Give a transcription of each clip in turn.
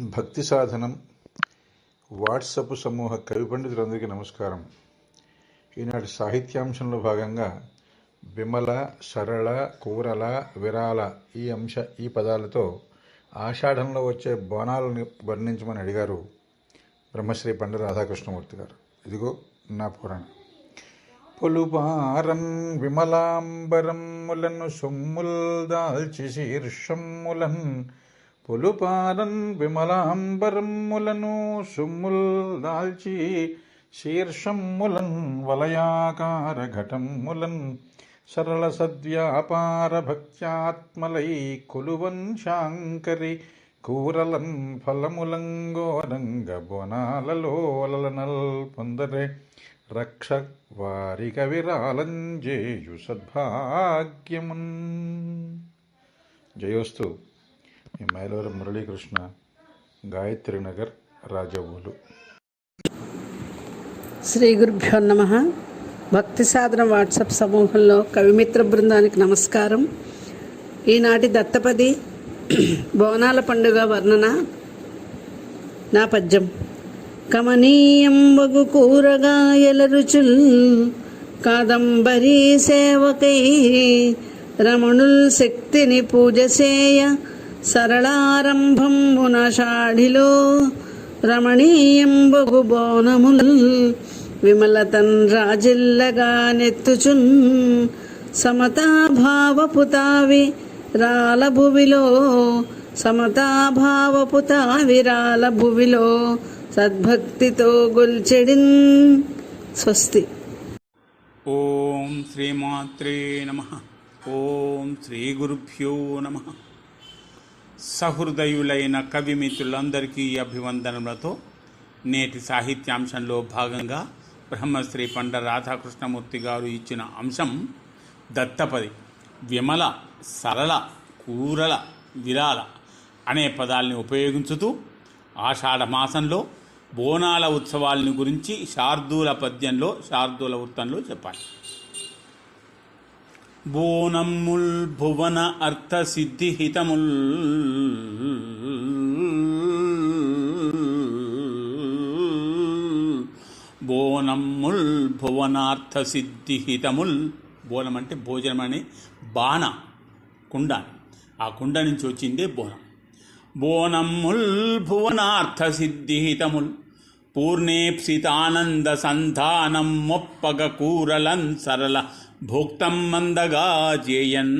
భక్తి సాధనం వాట్సప్ సమూహ కవి పండితులందరికీ నమస్కారం. ఈనాటి సాహిత్యాంశంలో భాగంగా విమల సరళ కూరల విరాల ఈ అంశ ఈ పదాలతో ఆషాఢంలో వచ్చే బోనాలను వర్ణించమని అడిగారు బ్రహ్మశ్రీ పండ రాధాకృష్ణమూర్తి గారు. ఇదిగో నా పురాణం. పులుపారం విమలాంబరం ములను సొమ్ముల్ దాల్చి శీర్షమ్ములన్ పొలుపారం విమలాంబరమ్ములను సొమ్ముల్ దాల్చి శీర్షమ్ములన్ వలయాకార ఘటమ్ములన్ సరళ సద్వ్యాపార భక్త్యాత్మలై కొలువన్ శాంకరి కూరలన్ ఫలములంగోరంగ బోనాలలో పొందరే రక్ష వారిక విరాలంజేయు సద్భాగ్యమున్. జయోస్తు. మైలవరం మురళీకృష్ణ గాయత్రి నగర్ రాజవోలు. శ్రీ గురుభ్యో నమ. భక్తి సాధన వాట్సాప్ సమూహంలో కవిమిత్ర బృందానికి నమస్కారం. ఈనాటి దత్తపది బోనాల పండుగ వర్ణన నా పద్యం. కమనీయం వగు కూరగాయల రుచుల్ కాదంబరీ సేవకై రమణుల్ శక్తిని పూజ సేయ సరళారంభంబున షాఢిలో రమణీయంబగు బోనముల్ విమలతన్ రాజిల్లగా నెత్తుచున్ సమతాభావపు తావి రాల భువిలో సమతాభావపు తావి రాల భువిలో సద్భక్తితో గొల్చెడిన్ స్వస్తి. ఓం శ్రీమాత్రే నమ. ఓం శ్రీ గురుభ్యో నమ. సహృదయులైన కవిమిత్రులందరికీ అభివందనములతో నేటి సాహిత్యాంశంలో భాగంగా బ్రహ్మశ్రీ పండ రాధాకృష్ణమూర్తి గారు ఇచ్చిన అంశం దత్తపది విమల సరళ కూరల విరాల అనే పదాల్ని ఉపయోగించుతూ ఆషాఢ మాసంలో బోనాల ఉత్సవాలని గురించి శార్దూల పద్యంలో శార్దూల వృత్తంలో చెప్పాలి. బోనమ్ముల్ భువన అర్థ సిద్ధి హితముల్. బోనమ్ముల్ భువనార్థ సిద్ధి హితముల్. బోనం అంటే భోజనం అనే బాణ కుండ. ఆ కుండ నుంచి వచ్చిందే బోనం. బోనమ్ముల్ భువనార్థ సిద్ధి హితముల్. పూర్ణేప్సితానంద సంధానం మొప్పగ కూరలన్ సరళ భుక్తం మందగా చేయన్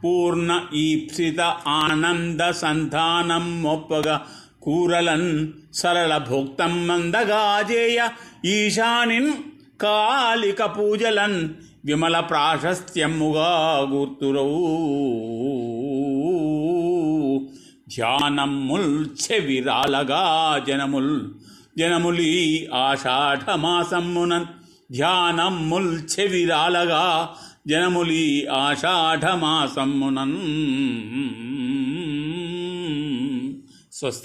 పూర్ణ ఈప్సిత ఆనంద సంధానం మొప్పగా కూరలన్ సరళ భుక్తం మందగా చేయ ఈశానిన్ కాలిక పూజలన్ విమల ప్రాశస్త్యముగా గుర్తురవు ధ్యానముల్ చెవిరాలగా జనముల్ జనములి ఆషాఢమాసమ్మునన్ ధ్యానముల్ చెవిరాలగా జనములి ఆషాఢమాసమ్మునన్ స్వస్తి.